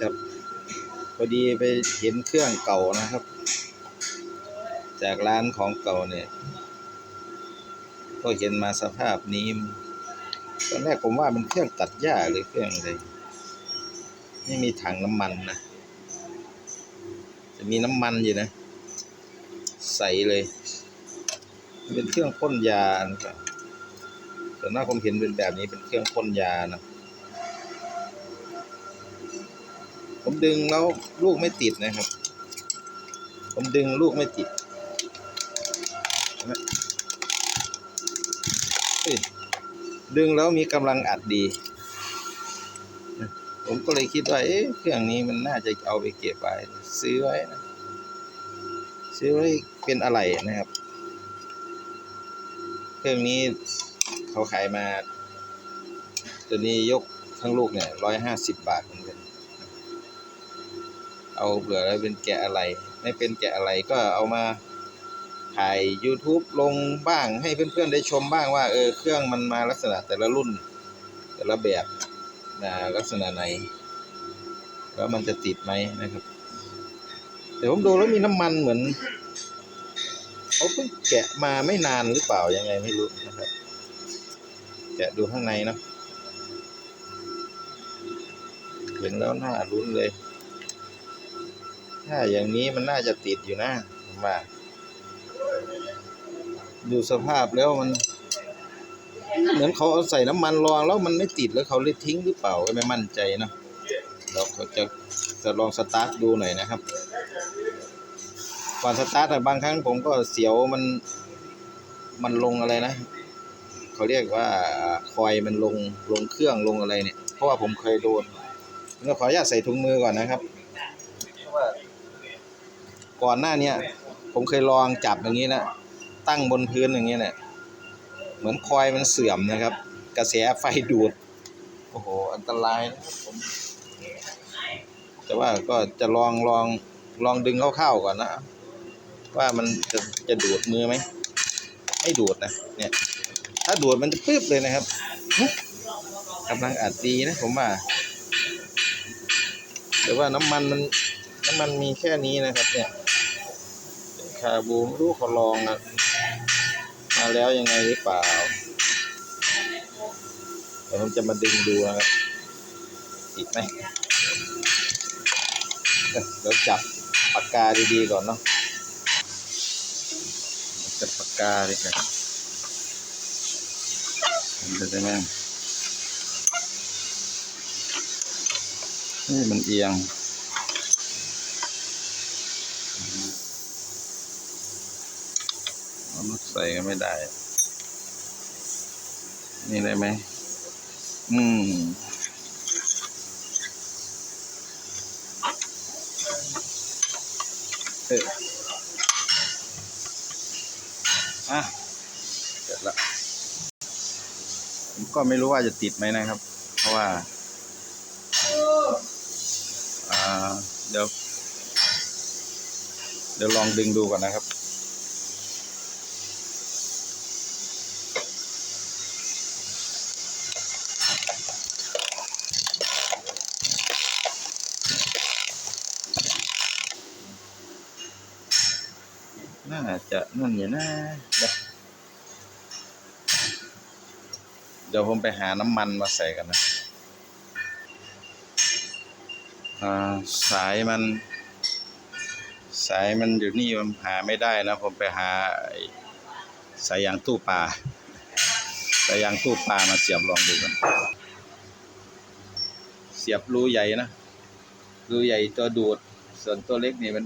ครับ พอดีไปเห็นเครื่องเก่านะครับ จากร้านของเก่าเนี่ย ก็เห็นมาสภาพนี้ตอนแรกผมว่ามันเครื่องตัดหญ้าหรือเครื่องอะไรไม่มีถังน้ำมันนะจะมีน้ำมันอยู่นะ ใสเลย เป็นเครื่องพ่นยาครับส่วนมากผมเห็นเป็นแบบนี้เป็นเครื่องพ่นยานะ ผมดึงแล้วลูกไม่ติดนะครับ ผมดึงลูกไม่ติดดึงแล้วมีกำลังอัดดี ผมก็เลยคิดว่าเอ๊ะเครื่องนี้มันน่าจะเอาไปเก็บไว้ซื้อไว้นะซื้อไว้เป็นอะไรนะครับ เครื่องนี้เขาขายมา ตัวนี้ยกทั้งลูกเนี่ยร้อยห้าสิบบาทเหมือนกัน เอาเผื่อแล้วเป็นแกะอะไร ไม่เป็นแกะอะไรก็เอามาถ่าย YouTube ลงบ้างให้เพื่อนๆได้ชมบ้างว่าเออเครื่องมันมาลักษณะแต่ละรุ่น แต่ละแบบนะลักษณะไหน แล้วมันจะติดไหมนะครับ แต่ผมดูแล้วมีน้ำมันเหมือนเขาเพิ่งแกะมาไม่นานหรือเปล่ายังไงไม่รู้นะครับ แกะดูข้างในเนาะเห็นแล้วน่ารุ้นเลย ถ้าอย่างนี้มันน่าจะติดอยู่นะผมว่าดูสภาพแล้วมัน เหมือนเขาเอาใส่น้ำมันรองแล้วมันไม่ติดแล้วเขาเลยทิ้งหรือเปล่าก็ไม่มั่นใจเนะเราจะจะลองสตาร์ทดูหน่อยนะครับก่อนสตาร์ทบางครั้งผมก็เสียวมันมันลงอะไรนะเขาเรียกว่าคอยมันลงลงเครื่องลงอะไรเนี่ย เพราะว่าผมเคยโดนก็ขออนุญาตใส่ถุงมือก่อนนะครับ ก่อนหน้าเนี้ยผมเคยลองจับอย่างนี้นะตั้งบนพื้นอย่างนี้เนี่ยเหมือนคอยมันเสื่อมนะครับ กระแสไฟดูด โอ้โห อันตรายนะครับผมแต่ว่าก็จะลองลองลองดึงเข้าๆก่อนนะ ว่ามันจะจะดูดมือไหมไม่ดูดนะเนี่ยถ้าดูดมันจะปึ๊บเลยนะครับกำลังอัดดีนะผมว่าแต่ว่าน้ำมันมันน้ำมันมีแค่นี้นะครับเนี่ย คาบูไม่รู้เขาลองนะมาแล้วยังไงหรือเปล่าเดี๋ยวผมจะมาดึงดูนะครับติดไหมเดี๋ยวจับปากกาดีๆก่อนเนาะจับปากกาดีกว่ามันจะได้ไหมนี่มันเอียง เอามาใส่ก็ไม่ได้ นี่ได้ไหม อืมเอออะเสร็จละผมก็ไม่รู้ว่าจะติดไหมนะครับ เพราะว่าอ่าเดี๋ยว เดี๋ยวลองดึงดูก่อนนะครับ น่าจะนั่นอยู่นะเดี๋ยวเดี๋ยวผมไปหาน้ำมันมาใส่กันนะสายมัน สายมันอยู่นี่มันหาไม่ได้นะ ผมไปหาสายยางตู้ปลาสายยางตู้ปลามาเสียบลองดูกันเสียบรูใหญ่นะรูใหญ่ตัวดูด ส่วนตัวเล็กนี่มัน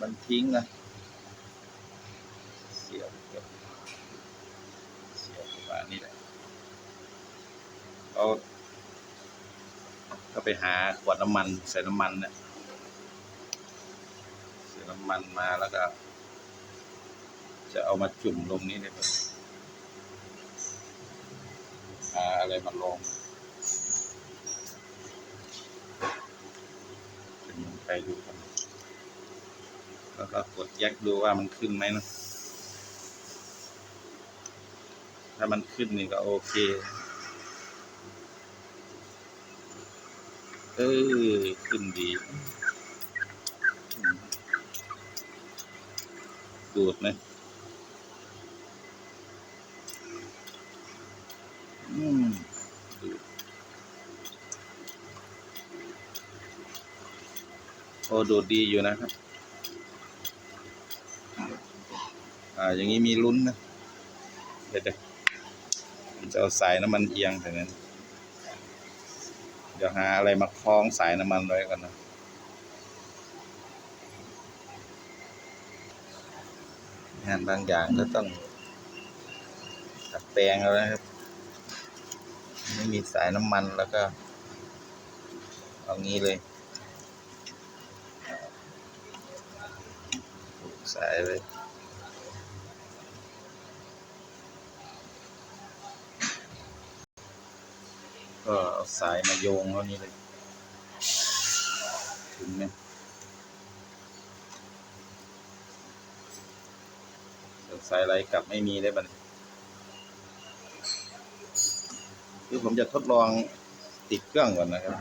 มันทิ้งนะ เสียบกับเสียบกับอันนี้แหละ เอาก็ไปหาขวดน้ำมัน ใส่น้ำมันเนี่ยใส่น้ำมันมาแล้วก็ จะเอามาจุ่มลงนี้เลยครับหาอะไรมาลงจุ่มลงไปดูกันแล้วก็กดแยกดูว่ามันขึ้นไหมนะถ้ามันขึ้นนี่ก็โอเค เออขึ้นดี ดูดไหมอืมโอ้ดูดดีอยู่นะครับ อ่า อย่างนี้มีลุ้นนะ เดี๋ยวจะเอาสายน้ำมันเอียงแต่นั้น เดี๋ยวหาอะไรมาคล้องสายน้ำมันไว้ก่อนนะงานบางอย่างก็ต้องตัดแปลงเอานะครับ ไม่มีสายน้ำมันแล้วก็ เอางี้เลย สายเลย ก็เอาสายมาโยงเอานี้เลย ถึงไหมเดี๋ยวสายอะไรกลับไม่มีได้บัดนคือผมจะทดลองติดเครื่องก่อนนะครับ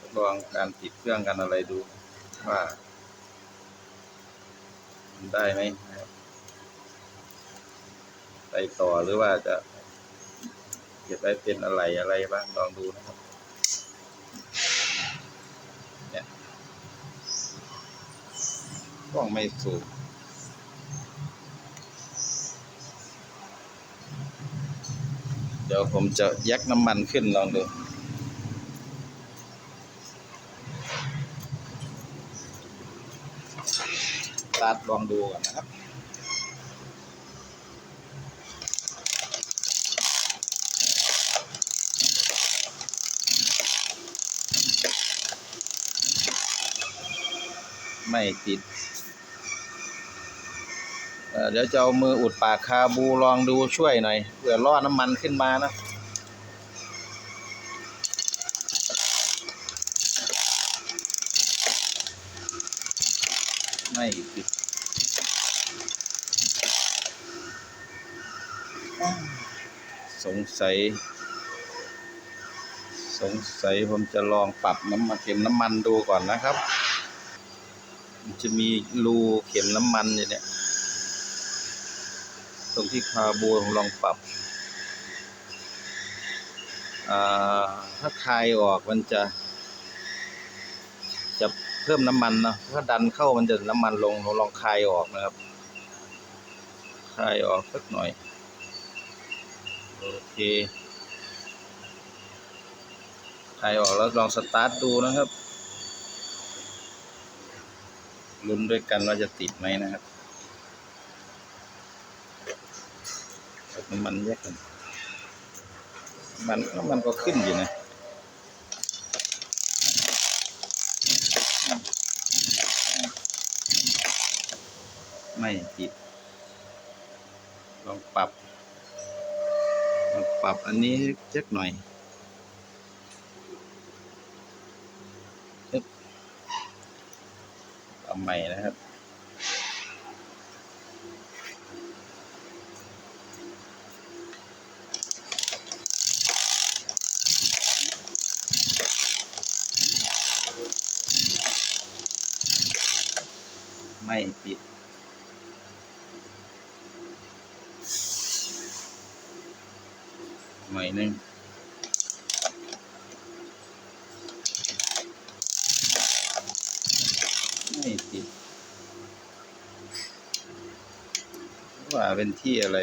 ทดลองการติดเครื่องกันอะไรดูว่ามันได้ไหมนะครับไปต่อหรือว่าจะ เก็บไว้เป็นอะไรอะไรบ้างลองดูนะครับเนี่ยกล้องไม่สูงเดี๋ยวผมจะยักน้ำมันขึ้นลองดูตาร์ทลองดูก่อนนะครับ ไม่ติดเเดี๋ยวจะเอามืออุดปากคาบูลองดูช่วยหน่อยเผื่อล่อน้ำมันขึ้นมานะไม่ติดสงสัย สงสัยผมจะลองปรับน้ำมันเข็มน้ำมันดูก่อนนะครับ จะมีรูเข็มน้ำมันอยู่เนี่ย ตรงที่คาร์บูผมลองปรับ ถ้าคลายออกมันจะ จะเพิ่มน้ำมันนะถ้าดันเข้ามันจะน้ำมันลงลองคลายออกนะครับ คลายออกสักหน่อย โอเคคลายออกแล้วลองสตาร์ทดูนะครับ ลุ้นด้วยกันว่าจะติดไหมนะครับน้ำมันแยกกันมันน้ำมันก็ขึ้นอยู่นะไม่ติดลองปรับลองปรับอันนี้เจ็กหน่อยอึ๊บ เอาใหม่นะครับไม่ปิด หน่อยหนึงไม่ติด ว่าเป็นที่อะไร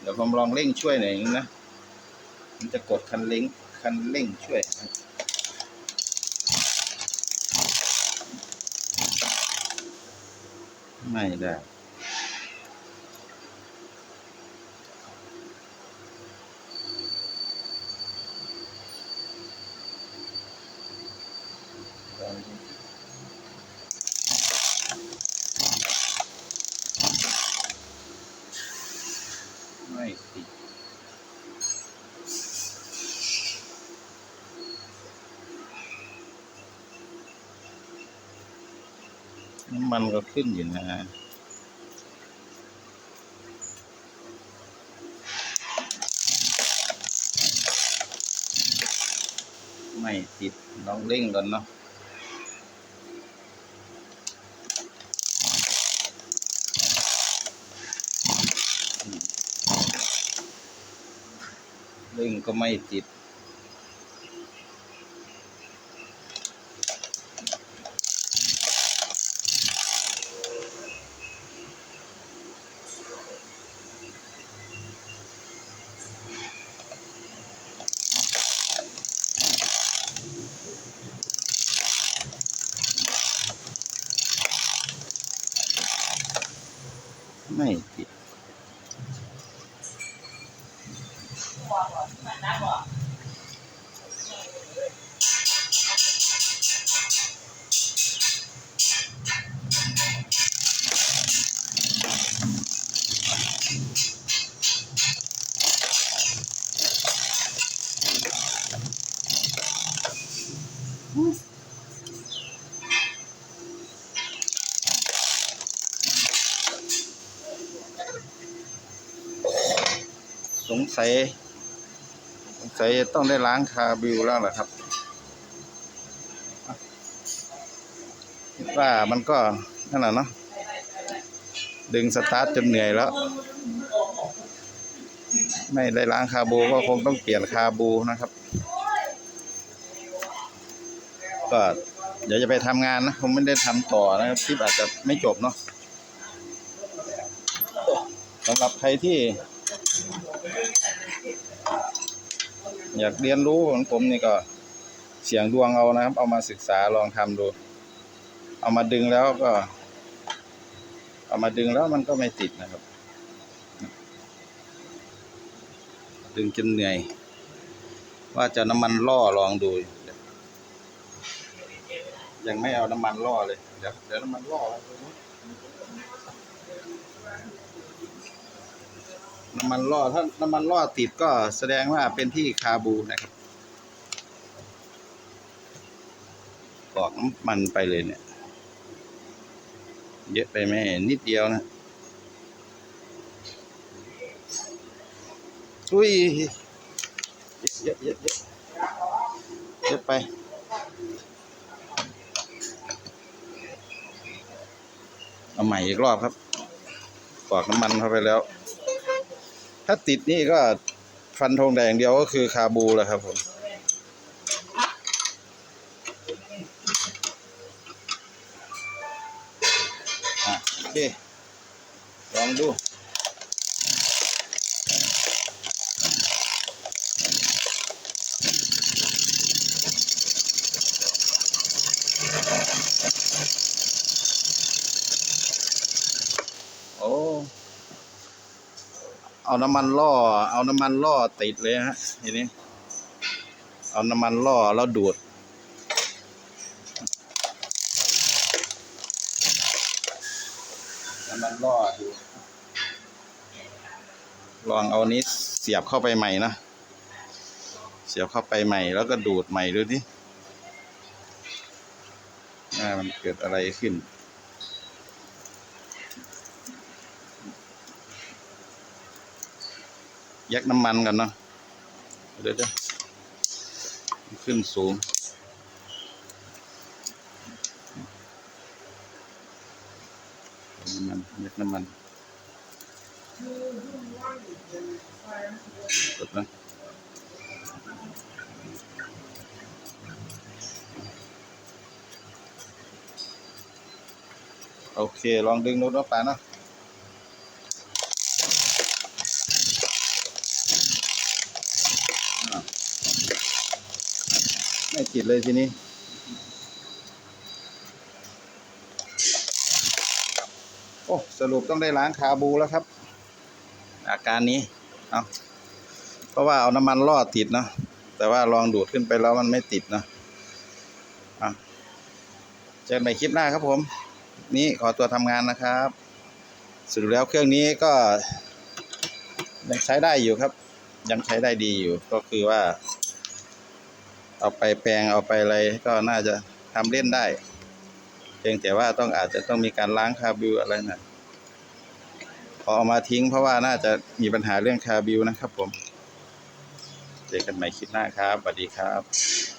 เดี๋ยวผมลองเร่งช่วยหน่อยนึงนะมันจะกดคันเร่งคันเร่งช่วยไม่ได้ มันก็ขึ้นอยู่นะไม่ติดลองเร่งก่อนเนาะเร่งก็ไม่ติด สงสัยสงสัยจะต้องได้ล้างคาบิวแล้วเหรอครับคิดว่ามันก็นั่นแหละเนาะดึงสตาร์ทจนเหนื่อยแล้ว ไม่ได้ล้างคาบูก็คงต้องเปลี่ยนคาบูนะครับ ก็เดี๋ยวจะไปทำงานนะผมไม่ได้ทำต่อนะครับคลิปอาจจะไม่จบเนาะสำหรับใครที่ อยากเรียนรู้ของผมนี่ก็เสียงดวงเอานะครับ เอามาศึกษาลองทำดู เอามาดึงแล้วก็ เอามาดึงแล้วมันก็ไม่ติดนะครับ ดึงจนเหนื่อย ว่าจะน้ำมันล่อลองดู ยังไม่เอาน้ำมันล่อเลย เดี๋ยวเดี๋ยวน้ำมันล่อไว้ตรง น้ำมันล่อถ้าน้ำมันล่อติดก็แสดงว่าเป็นที่คาบูนะครับกรอกน้ำมันไปเลยเนี่ย เยอะไปไหมนิดเดียวนะ อุ้ยเยอะเยอะเยอะเยอะไปเอาใหม่อีกรอบครับกรอกน้ำมันเข้าไปแล้ว ถ้าติดนี่ก็ฟันธงแดงเดียวก็คือคาบูแหละครับผมโอเคลองดู โอ้ เอาน้ำมันล่อ เอาน้ำมันล่อติดเลยฮะทีนี้ เอาน้ำมันล่อแล้วดูด น้ำมันล่อดูดลองเอานี้เสียบเข้าไปใหม่นะ เสียบเข้าไปใหม่ แล้วก็ดูดใหม่ดูที่ว่ามันเกิดอะไรขึ้น ยักน้ำมันกันเนาะเดี๋ยวเดี๋ยวขึ้นสูง น้ำมันยักน้ำมันกดนะโอเค ลองดึงดูนะป่าเนาะ ไม่ติดเลยทีนี้ โอ้สรุปต้องได้ล้างคาบูแล้วครับ อาการนี้เอาเพราะว่าเอาน้ำมันล่อติดเนาะแต่ว่าลองดูดขึ้นไปแล้วมันไม่ติดเนาะอะเจอกันใหม่คลิปหน้าครับผม นี่ขอตัวทำงานนะครับสรุปแล้วเครื่องนี้ก็ยังใช้ได้อยู่ครับ ยังใช้ได้ดีอยู่ก็คือว่า เอาไปแปลงเอาไปอะไรก็น่าจะทำเล่นได้ เพียงแต่ว่าต้องอาจจะต้องมีการล้างคาร์บิวอะไรนะพอเอามาทิ้งเพราะว่าน่าจะมีปัญหาเรื่องคาร์บิวนะครับผม เจอกันใหม่คลิปหน้าครับสวัสดีครับ